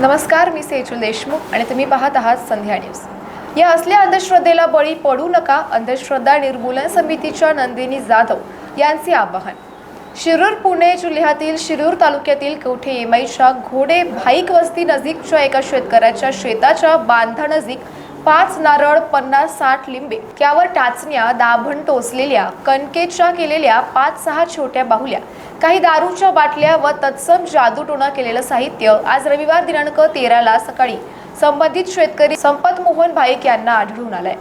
नमस्कार मी सेजल देशमुख आणि तुम्ही पाहत आहात संध्या न्यूज. या असल्या अंधश्रद्धेला बळी पडू नका अंधश्रद्धा निर्मूलन समितीच्या नंदिनी जाधव यांचे आवाहन. शिरूर पुणे जिल्ह्यातील शिरूर तालुक्यातील कवठे एमआयच्या घोडे भाईक वस्ती नजीकच्या एका शेतकऱ्याच्या शेताच्या बांधानजीक पाच नारळ पन्नास साठ लिंबे त्यावर टाचण्या दाभण टोचलेल्या कणकेच्या केलेल्या पाच सहा छोट्या बाहुल्या. काही दारूच्या बाटल्या व तत्सम जादूटोणा केलेलं साहित्य आज रविवार दिनांक तेराला सकाळी संबंधित शेतकरी संपत मोहन भाईक यांना आढळून आलाय.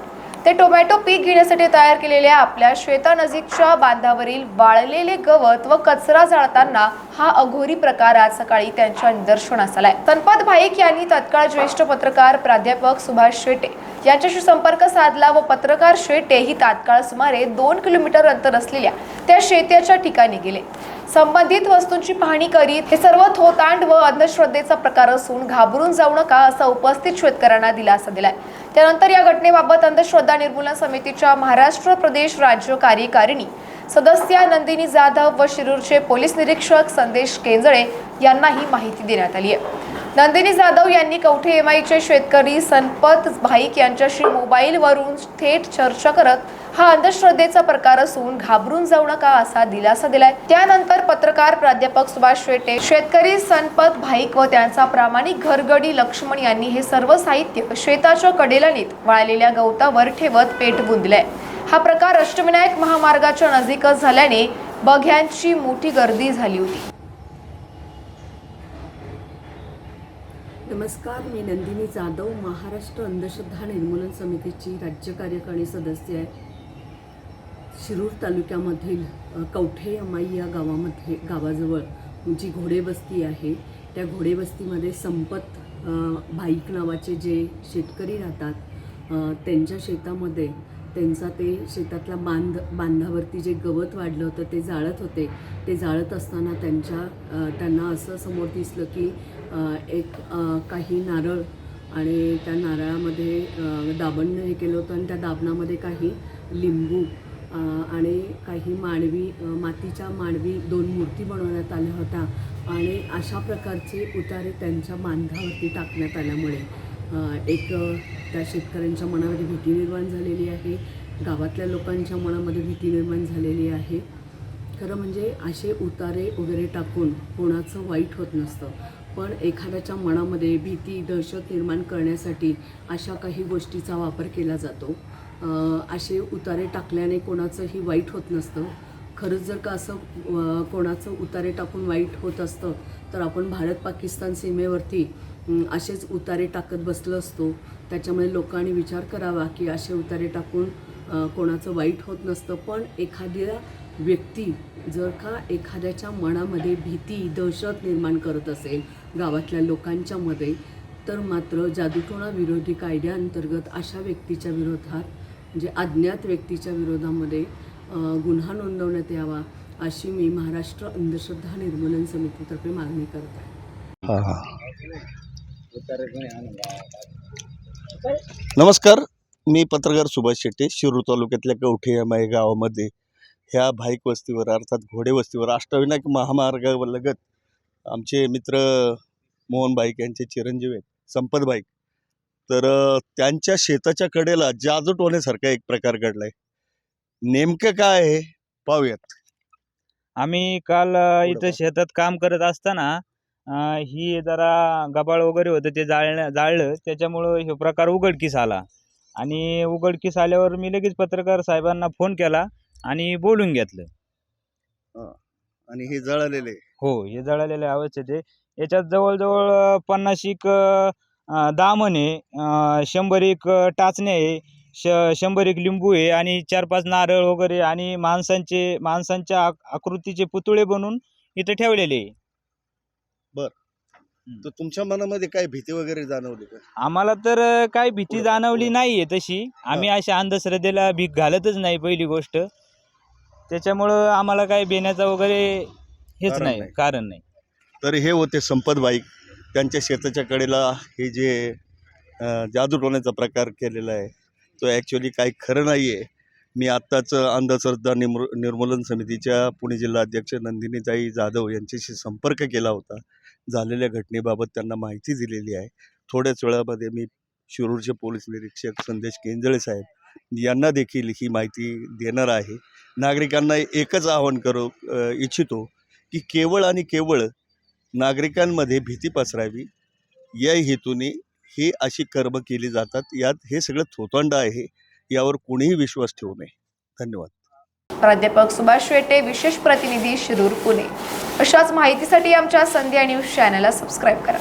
ते टोमॅटो पीक घेण्यासाठी तयार केलेल्या आपल्या शेतानजीकच्या बांधावरील वाळलेले गवत व कचरा जाळताना हा अघोरी प्रकार आज सकाळी त्यांच्या निदर्शनास आलाय. संपत भाईक यांनी तत्काळ ज्येष्ठ पत्रकार प्राध्यापक सुभाष शेटे यांच्याशी संपर्क साधला व पत्रकार शेटे ही तात्काळ सुमारे दोन किलोमीटर अंतर असलेल्या त्या शेत्याच्या ठिकाणी गेले. संबंधित वस्तूंची पाहणी करीत हे सर्व थोतांड व अंधश्रद्धेचा प्रकार असून घाबरून जाऊ नका असा उपस्थित शेतकऱ्यांना दिलासा दिलाय. त्यानंतर या घटनेबाबत अंधश्रद्धा निर्मूलन समितीच्या महाराष्ट्र प्रदेश राज्य कार्यकारिणी सदस्या नंदिनी जाधव व शिरूरचे पोलीस निरीक्षक संदेश केंजळे यांनाही माहिती देण्यात आली आहे. नंदिनी जाधव यांनी कवठे एमआयचे शेतकरी संपत भाईक यांच्याशी मोबाईलवरून थेट चर्चा करत हा अंधश्रद्धेचा प्रकार असून घाबरून जाऊ नका असा दिलासा दिलाय. त्यानंतर पत्रकार प्राध्यापक सुभाष शेटे शेतकरी सनपत भाईक व त्यांचा प्रामाणिक घरगडी लक्ष्मण यांनी हे सर्व साहित्य शेताच्या कडेला वाळलेल्या गवतावर ठेवत पेट दिलाय हा प्रकार अष्टविनायक महामार्गाच्या नजीकच झाल्याने बघ्यांची मोठी गर्दी झाली होती. नमस्कार मी नंदिनी जाधव महाराष्ट्र अंधश्रद्धा निर्मूलन समितीची राज्य कार्यकारिणी सदस्य आहे. शिरूर तालुक्यामधील कवठे अमाई या गावामध्ये गावाजवळ जी घोडेबस्ती आहे त्या घोडेबस्तीमध्ये संपत भाईक नावाचे जे शेतकरी राहतात त्यांच्या शेतामध्ये त्यांचा ते शेतातला बांध बांधावरती जे गवत वाढलं होतं ते जाळत होते. ते जाळत असताना त्यांच्या त्यांना असं समोर दिसलं की एक काही नारळ आणि त्या नारळामध्ये दाबण हे केलं होतं आणि त्या दाबणामध्ये काही लिंबू आणि काही मानवी मातीच्या मानवी दोन मूर्ती बनवण्यात आल्या होत्या. आणि अशा प्रकारचे उतारे त्यांच्या बांधावरती टाकण्यात आल्यामुळे एक त्या शेतकऱ्यांच्या मनामध्ये भीती निर्माण झालेली आहे. गावातल्या लोकांच्या मनामध्ये भीती निर्माण झालेली आहे. खरं म्हणजे असे उतारे वगैरे टाकून कोणाचं वाईट होत नसतं. पण एखाद्याच्या मनामध्ये भीती दहशत निर्माण करण्यासाठी अशा काही गोष्टीचा वापर केला जातो. असे उतारे टाकल्याने कोणाचंही वाईट होत नसतं. खरंच जर का असं कोणाचं उतारे टाकून वाईट होत असतं तर आपण भारत पाकिस्तान सीमेवरती असेच उतारे टाकत बसलो असतो. त्याच्यामुळे लोकांनी विचार करावा की असे उतारे टाकून कोणाचं वाईट होत नसतं. पण एखाद्या व्यक्ती जर का एखाद्याच्या मनामध्ये भीती दहशत निर्माण करत असेल गावातल्या लोकांच्यामध्ये तर मात्र जादूटोणा विरोधी कायद्याअंतर्गत अशा व्यक्तीच्या विरोधात म्हणजे अज्ञात व्यक्तीच्या विरोधामध्ये गुन्हा नोंदवण्यात यावा अशी मी महाराष्ट्र अंधश्रद्धा निर्मूलन समितीतर्फे मागणी करत आहे. नमस्कार मी पत्रकार सुभाष शेट्टी शिरूर तालुक्यातल्या कवठे या माई गावामध्ये. ह्या भाईक वस्तीवर अर्थात घोडे वस्तीवर अष्टविनायक महामार्गालगत आमचे मित्र मोहन बाईक यांचे चिरंजीव आहेत संपत बाईक तर त्यांच्या शेताच्या कडेला जादू टोण्यासारखा एक प्रकार घडलाय. नेमकं काय आहे? पाहूयात. आम्ही काल इथं. शेतात काम करत असताना अ, ही जरा गबाळ वगैरे होतं ते जाळण्या जाळलं. त्याच्यामुळं हे प्रकार उघडकीस आला. आणि उघडकीस आल्यावर मी लगेच पत्रकार साहेबांना फोन केला आणि बोलून घेतलं. आणि हे जळालेले. हो हे जळालेल्या अवस्थेत आहे. याच्यात जवळजवळ पन्नास एक अ, अ, दामन आहे शंभर एक अ, टाचण्या आहे श शंभर एक लिंबू आहे आणि चार पाच नारळ वगैरे आणि माणसांचे माणसांच्या आक आकृतीचे पुतळे बनवून इथं ठेवलेले आहे. तर तुमच्या मनामध्ये काय भीती वगैरे जाणवली का? आम्हाला तर अ, काही भीती पुढं- जाणवली पुढं. नाही आहे तशी. आम्ही अशा अंधश्रद्धेला भीक घालतच नाही पहिली गोष्ट. त्याच्यामुळं आम्हाला काही बेण्याचं वगैरे हेच कारण नाही नाही. कारण नाही. तर हे होते संपत बाईक त्यांच्या शेताच्या कडेला हे जे अ, जादू टोण्याचा प्रकार केलेला आहे तो ॲक्च्युली काही खरं नाही आहे मी आत्ताच अंधश्रद्धा निर्मू निर्मूलन समितीच्या पुणे जिल्हा अध्यक्ष नंदिनीताई जाधव यांच्याशी संपर्क केला होता. झालेल्या घटनेबाबत त्यांना माहिती दिलेली आहे. थोड्याच वेळामध्ये मी शिरूरचे पोलीस निरीक्षक संदेश केंजळे साहेब यांना देखील ही माहिती देणार आहे. नागरिकांना एकच आवाहन करू इच्छितो की केवळ आणि केवळ नागरिकांमध्ये भीती पसरावी या हेतूने ही अशी कर्म केली जातात. यात हे सगळं थोतंड आहे यावर कोणीही विश्वास ठेवू नये. धन्यवाद. प्राध्यापक सुभाष शेटे विशेष प्रतिनिधी शिरूर पुणे. अशाच माहितीसाठी आमच्या संध्या न्यूज चॅनलला सबस्क्राईब करा.